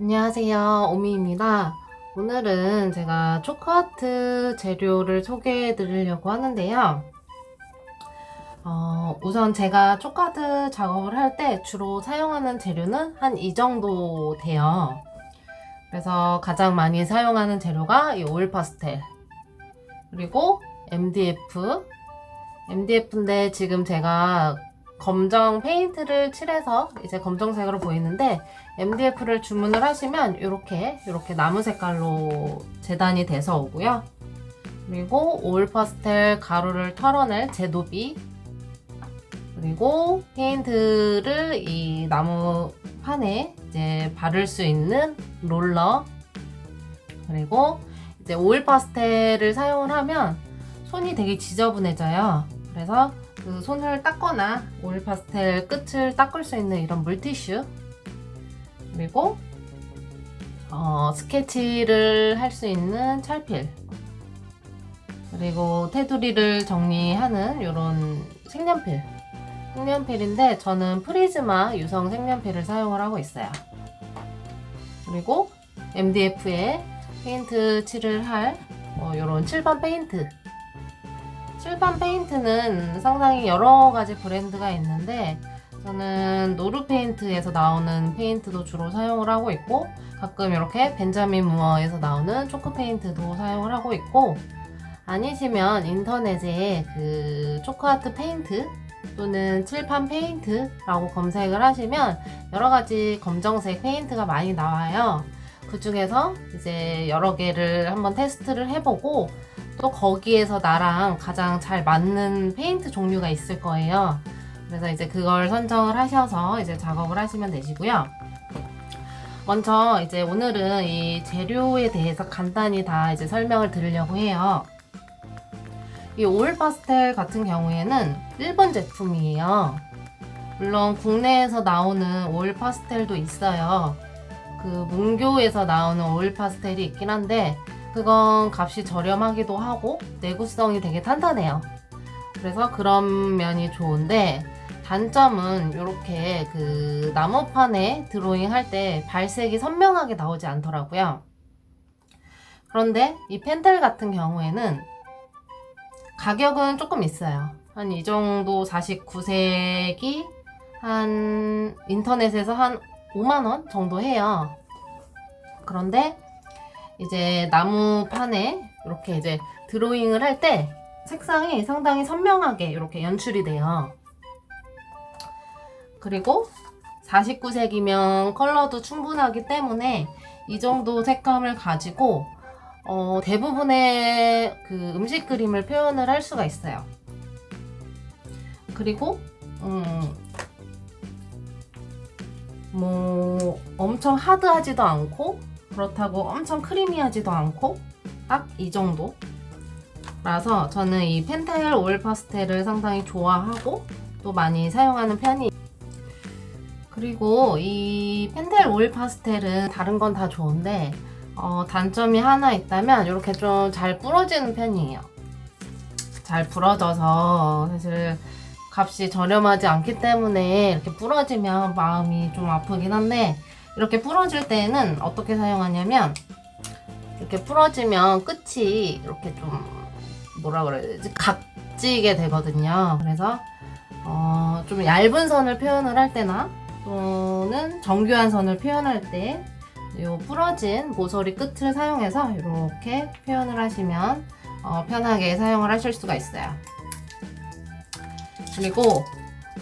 안녕하세요. 오미입니다. 오늘은 제가 초코아트 재료를 소개해 드리려고 하는데요. 어, 우선 제가 초코아트 작업을 할 때 주로 사용하는 재료는 한 이 정도 돼요. 그래서 가장 많이 사용하는 재료가 이 오일 파스텔, 그리고 MDF. MDF인데 지금 제가 검정 페인트를 칠해서 이제 검정색으로 보이는데 MDF를 주문을 하시면 이렇게 이렇게 나무 색깔로 재단이 돼서 오고요. 그리고 올 파스텔 가루를 털어낼 제도비 그리고 페인트를 이 나무 판에 이제 바를 수 있는 롤러 그리고 이제 오일 파스텔을 사용을 하면 손이 되게 지저분해져요. 그래서 그 손을 닦거나 오일 파스텔 끝을 닦을 수 있는 이런 물티슈 그리고 어, 스케치를 할 수 있는 찰필. 그리고 테두리를 정리하는 이런 색연필. 색연필인데 저는 프리즈마 유성 색연필을 사용을 하고 있어요. 그리고 MDF에 페인트 칠을 할 어, 이런 칠판 페인트. 칠판 페인트는 상당히 여러 가지 브랜드가 있는데 저는 노르 페인트에서 나오는 페인트도 주로 사용을 하고 있고 가끔 이렇게 벤자민 무어에서 나오는 초코 페인트도 사용을 하고 있고 아니시면 인터넷에 그 초코아트 페인트 또는 칠판 페인트라고 검색을 하시면 여러 가지 검정색 페인트가 많이 나와요. 그 중에서 이제 여러 개를 한번 테스트를 해보고 또 거기에서 나랑 가장 잘 맞는 페인트 종류가 있을 거예요. 그래서 이제 그걸 선정을 하셔서 이제 작업을 하시면 되시고요. 먼저 이제 오늘은 이 재료에 대해서 간단히 다 이제 설명을 드리려고 해요. 이 오일 파스텔 같은 경우에는 일본 제품이에요. 물론 국내에서 나오는 오일 파스텔도 있어요. 그 문교에서 나오는 오일 파스텔이 있긴 한데 그건 값이 저렴하기도 하고 내구성이 되게 탄탄해요. 그래서 그런 면이 좋은데 단점은 이렇게 그 나무판에 드로잉 할 때 발색이 선명하게 나오지 않더라고요. 그런데 이 펜텔 같은 경우에는 가격은 조금 있어요. 한 이 정도 49색이 한 인터넷에서 한 5만원 정도 해요. 그런데 이제 나무판에 이렇게 이제 드로잉을 할 때 색상이 상당히 선명하게 이렇게 연출이 돼요. 그리고 49색이면 컬러도 충분하기 때문에 이 정도 색감을 가지고 어, 대부분의 그 음식 그림을 표현을 할 수가 있어요. 그리고 음, 뭐 엄청 하드하지도 않고 그렇다고 엄청 크리미하지도 않고 딱 이 정도. 라서 저는 이 펜텔 오일 파스텔을 상당히 좋아하고 또 많이 사용하는 편이. 그리고 이 펜텔 오일 파스텔은 다른 건 다 좋은데 어, 단점이 하나 있다면 이렇게 좀 잘 부러지는 편이에요. 잘 부러져서 사실 값이 저렴하지 않기 때문에 이렇게 부러지면 마음이 좀 아프긴 한데 이렇게 부러질 때는 어떻게 사용하냐면 이렇게 부러지면 끝이 이렇게 좀 뭐라 그래야 되지 각지게 되거든요. 그래서 어, 좀 얇은 선을 표현을 할 때나 또는 정교한 선을 표현할 때 이 부러진 모서리 끝을 사용해서 이렇게 표현을 하시면 어, 편하게 사용을 하실 수가 있어요. 그리고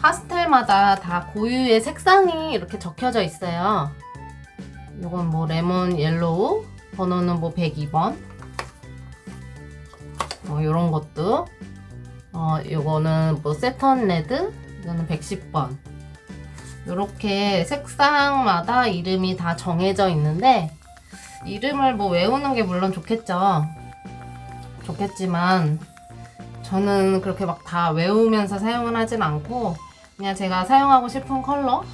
파스텔마다 다 고유의 색상이 이렇게 적혀져 있어요. 이건 뭐 레몬 옐로우, 번호는 뭐 102번. 뭐 이런 것도. 어, 이거는 뭐 세턴 레드, 이거는 110번. 이렇게 색상마다 이름이 다 정해져 있는데 이름을 뭐 외우는 게 물론 좋겠죠. 좋겠지만 저는 그렇게 막 다 외우면서 사용을 하진 않고 그냥 제가 사용하고 싶은 컬러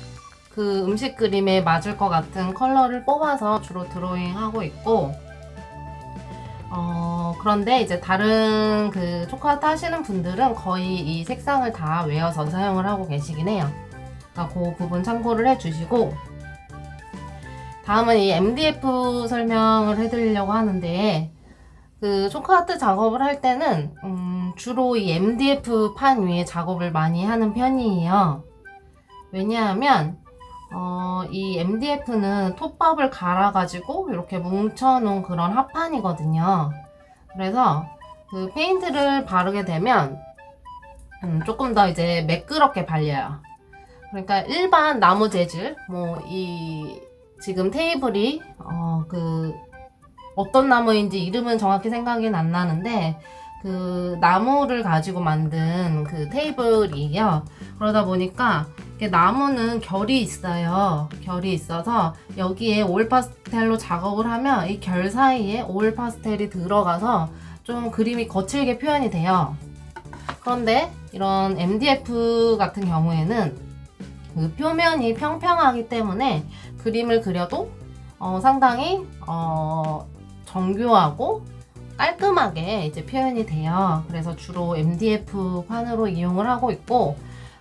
그 음식 그림에 맞을 것 같은 컬러를 뽑아서 주로 드로잉 하고 있고 어 그런데 이제 다른 그 초코아트 하시는 분들은 거의 이 색상을 다 외워서 사용을 하고 계시긴 해요. 그러니까 그 부분 참고를 해주시고 다음은 이 MDF 설명을 해드리려고 하는데 그 초카아트 작업을 할 때는 음, 주로 이 MDF 판 위에 작업을 많이 하는 편이에요. 왜냐하면 어, 이 MDF는 톱밥을 갈아가지고 이렇게 뭉쳐놓은 그런 합판이거든요. 그래서 그 페인트를 바르게 되면 음, 조금 더 이제 매끄럽게 발려요. 그러니까 일반 나무 재질, 뭐 이 지금 테이블이 어, 그 어떤 나무인지 이름은 정확히 생각이 안 나는데 그 나무를 가지고 만든 그 테이블이에요. 그러다 보니까 나무는 결이 있어요. 결이 있어서 여기에 올 파스텔로 작업을 하면 이 결 사이에 올 파스텔이 들어가서 좀 그림이 거칠게 표현이 돼요. 그런데 이런 MDF 같은 경우에는 그 표면이 평평하기 때문에 그림을 그려도 어, 상당히 어, 정교하고 깔끔하게 이제 표현이 돼요. 그래서 주로 MDF 판으로 이용을 하고 있고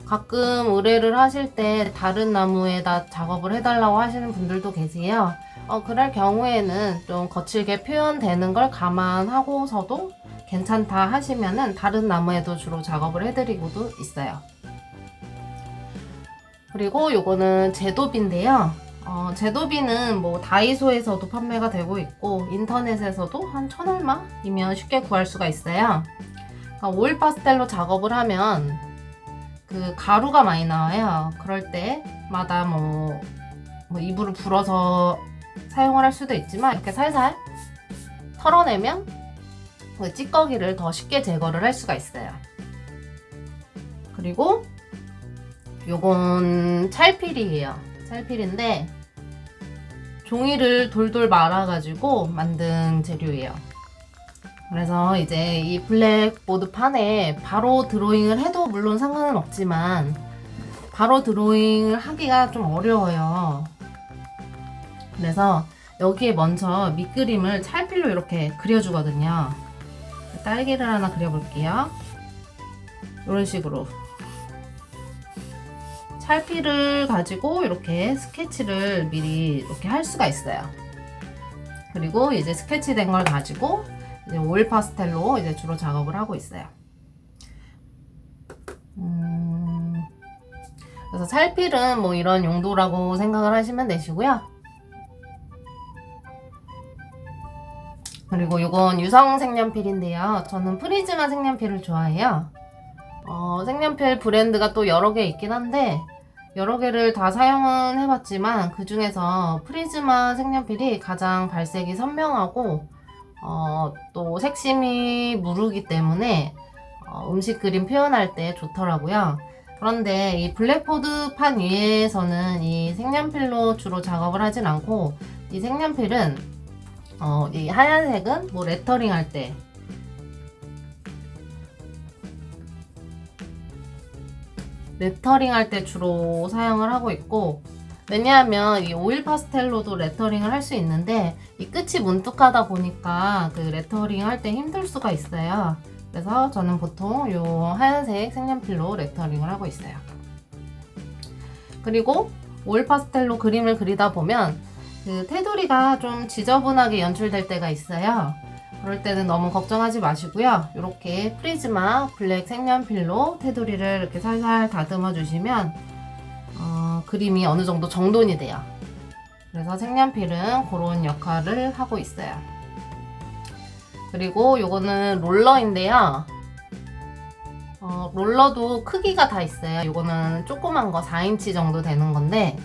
가끔 의뢰를 하실 때 다른 나무에다 작업을 해달라고 하시는 분들도 계세요. 어, 그럴 경우에는 좀 거칠게 표현되는 걸 감안하고서도 괜찮다 하시면은 다른 나무에도 주로 작업을 해드리고도 있어요. 그리고 요거는 제도비인데요. 어, 제도비는 뭐 다이소에서도 판매가 되고 있고 인터넷에서도 한 천 얼마이면 쉽게 구할 수가 있어요. 그러니까 오일 파스텔로 작업을 하면 그 가루가 많이 나와요. 그럴 때마다 뭐, 뭐 이불을 불어서 사용을 할 수도 있지만 이렇게 살살 털어내면 그 찌꺼기를 더 쉽게 제거를 할 수가 있어요. 그리고 요건 찰필이에요. 찰필인데 종이를 돌돌 말아가지고 만든 재료예요. 그래서 이제 이 블랙보드 판에 바로 드로잉을 해도 물론 상관은 없지만 바로 드로잉을 하기가 좀 어려워요. 그래서 여기에 먼저 밑그림을 찰필로 이렇게 그려주거든요. 딸기를 하나 그려볼게요. 이런 식으로 찰필을 가지고 이렇게 스케치를 미리 이렇게 할 수가 있어요. 그리고 이제 스케치된 걸 가지고 이제 오일 파스텔로 이제 주로 작업을 하고 있어요. 음, 그래서 찰필은 뭐 이런 용도라고 생각을 하시면 되시고요. 그리고 이건 유성 색연필인데요. 저는 프리즈마 색연필을 좋아해요. 어, 색연필 브랜드가 또 여러 개 있긴 한데 여러 개를 다 사용은 해봤지만 그 중에서 프리즈마 색연필이 가장 발색이 선명하고 어, 또 색심이 무르기 때문에 어, 음식 그림 표현할 때 좋더라고요. 그런데 이 블랙보드 판 위에서는 이 색연필로 주로 작업을 하진 않고 이 색연필은 어, 이 하얀색은 뭐 레터링 할때 레터링 할 때 주로 사용을 하고 있고 왜냐하면 이 오일 파스텔로도 레터링을 할 수 있는데 이 끝이 뭉툭하다 보니까 그 레터링 할 때 힘들 수가 있어요. 그래서 저는 보통 이 하얀색 색연필로 레터링을 하고 있어요. 그리고 오일 파스텔로 그림을 그리다 보면 그 테두리가 좀 지저분하게 연출될 때가 있어요. 그럴 때는 너무 걱정하지 마시고요. 이렇게 프리즈마 블랙 색연필로 테두리를 이렇게 살살 다듬어 주시면 어, 그림이 어느 정도 정돈이 돼요. 그래서 색연필은 그런 역할을 하고 있어요. 그리고 요거는 롤러인데요. 어, 롤러도 크기가 다 있어요. 요거는 조그만 거 4인치 정도 되는 건데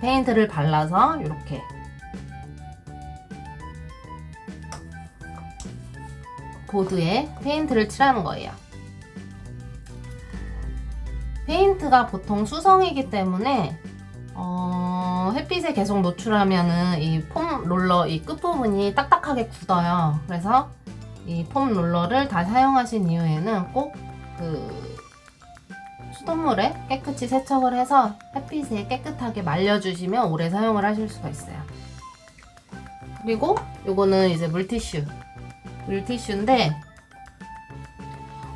페인트를 발라서 이렇게 보드에 페인트를 칠하는 거예요. 페인트가 보통 수성이기 때문에 어, 햇빛에 계속 노출하면은 이 폼 롤러 이 끝부분이 딱딱하게 굳어요. 그래서 이 폼 롤러를 다 사용하신 이후에는 꼭 그 수돗물에 깨끗이 세척을 해서 햇빛에 깨끗하게 말려주시면 오래 사용을 하실 수가 있어요. 그리고 요거는 이제 물티슈. 물티슈인데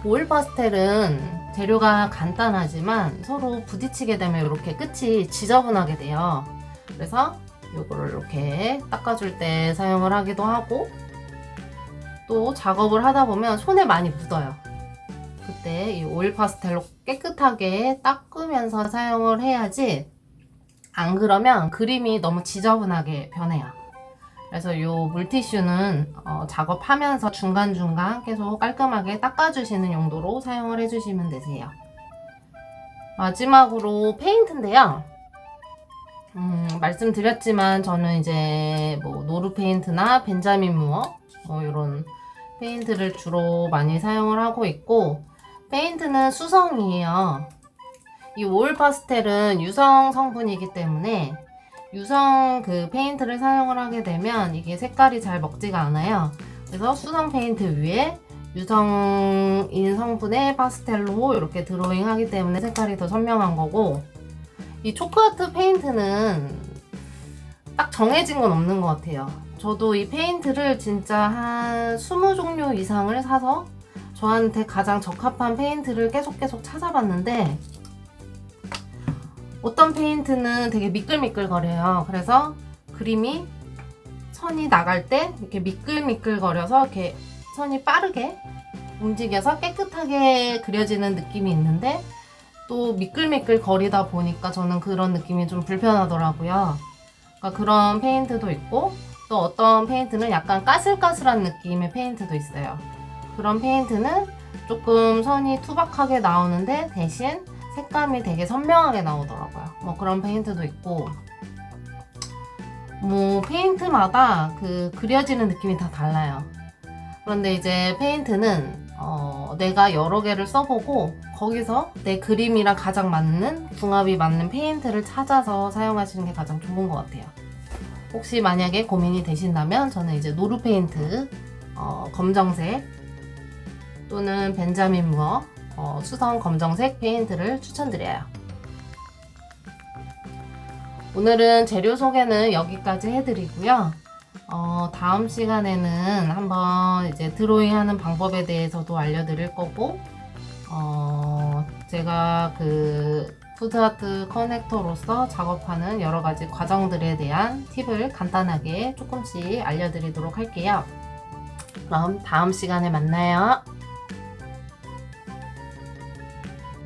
오일 파스텔은 재료가 간단하지만 서로 부딪히게 되면 이렇게 끝이 지저분하게 돼요. 그래서 요거를 이렇게 닦아줄 때 사용을 하기도 하고 또 작업을 하다 보면 손에 많이 묻어요. 그때 이 오일 파스텔로 깨끗하게 닦으면서 사용을 해야지 안 그러면 그림이 너무 지저분하게 변해요. 그래서 이 물티슈는 어, 작업하면서 중간중간 계속 깔끔하게 닦아주시는 용도로 사용을 해주시면 되세요. 마지막으로 페인트인데요. 음, 말씀드렸지만 저는 이제 뭐 노루 페인트나 벤자민 무어 뭐 이런 페인트를 주로 많이 사용을 하고 있고 페인트는 수성이에요. 이 오일 파스텔은 유성 성분이기 때문에 유성 그 페인트를 사용을 하게 되면 이게 색깔이 잘 먹지가 않아요. 그래서 수성 페인트 위에 유성인 성분의 파스텔로 이렇게 드로잉 하기 때문에 색깔이 더 선명한 거고 이 초크아트 페인트는 딱 정해진 건 없는 것 같아요. 저도 이 페인트를 진짜 한 20종류 이상을 사서 저한테 가장 적합한 페인트를 계속 계속 찾아봤는데 어떤 페인트는 되게 미끌미끌거려요. 그래서 그림이 선이 나갈 때 이렇게 미끌미끌거려서 이렇게 선이 빠르게 움직여서 깨끗하게 그려지는 느낌이 있는데 또 미끌미끌 거리다 보니까 저는 그런 느낌이 좀 불편하더라고요. 그러니까 그런 페인트도 있고 또 어떤 페인트는 약간 까슬까슬한 느낌의 페인트도 있어요. 그런 페인트는 조금 선이 투박하게 나오는데 대신 색감이 되게 선명하게 나오더라고요. 뭐 그런 페인트도 있고 뭐 페인트마다 그 그려지는 느낌이 다 달라요. 그런데 이제 페인트는 어, 내가 여러 개를 써보고 거기서 내 그림이랑 가장 맞는 궁합이 맞는 페인트를 찾아서 사용하시는 게 가장 좋은 것 같아요. 혹시 만약에 고민이 되신다면 저는 이제 노루 페인트 어, 검정색 또는 벤자민 무어 어, 수성 검정색 페인트를 추천드려요. 오늘은 재료 소개는 여기까지 해드리고요. 어, 다음 시간에는 한번 이제 드로잉 하는 방법에 대해서도 알려드릴 거고, 어, 제가 그 푸드아트 커넥터로서 작업하는 여러 가지 과정들에 대한 팁을 간단하게 조금씩 알려드리도록 할게요. 그럼 다음 시간에 만나요.